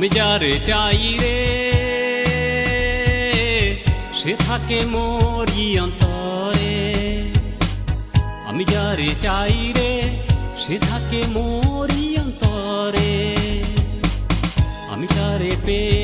আমি যারে চাই রে, সে থাকে মরি অন্তরে। আমি যারে চাই রে, সে থাকে মরি অন্তরে। আমি তারে পেয়েও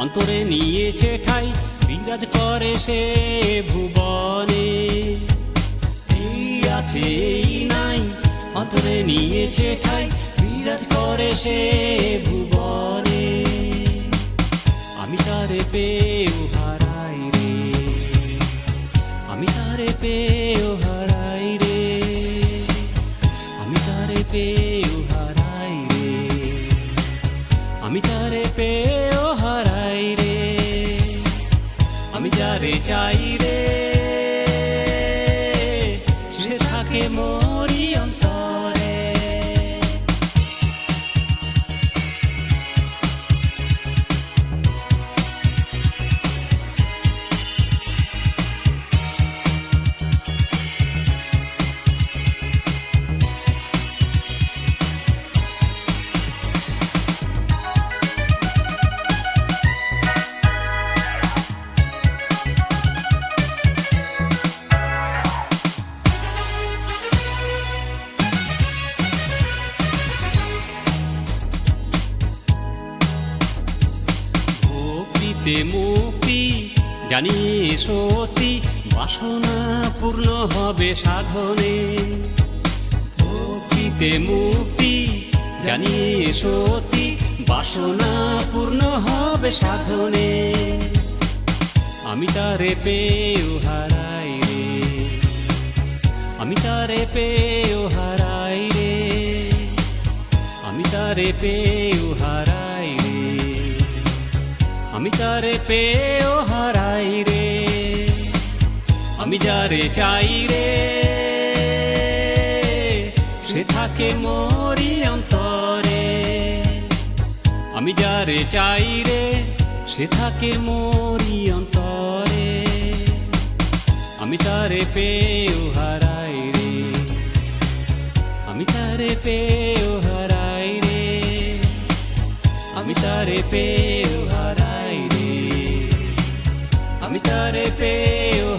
অন্তরে নিয়েছে ঠাই, বিরাজ করে সে ভুবনে। আছে নাই, অন্তরে নিয়েছে ঠাই, বিরাজ করে সে ভুবনে। আমি তারে পেয়েও হারাই রে। আমি তারে পেয়েও হারাই রে। আমি তারে পেয়েও হারাই রে। আমি তারে পেয়েও চাই ভক্তিতে মুক্তি জানি সতী বাসনা পূর্ণ হবে সাধনে। ভক্তিতে মুক্তি জানি সতী বাসনা পূর্ণ হবে সাধনে। আমি তারে পেয়েও হারাই রে। আমি তারে পেয়েও হারাই রে। আমি তারে পেয়েও হারাই আমি তারে পেয়েও হারাই রে, আমি যারে চাই রে। সে থাকে মরি অন্তরে, আমি যারে চাই রে, সে থাকে মরি অন্তরে। আমি তারে পেয়েও হারাই রে, আমি তারে পেয়েও হারাই রে, আমি তারে পেয়েও হারাই রে আমি তারে পেয়েও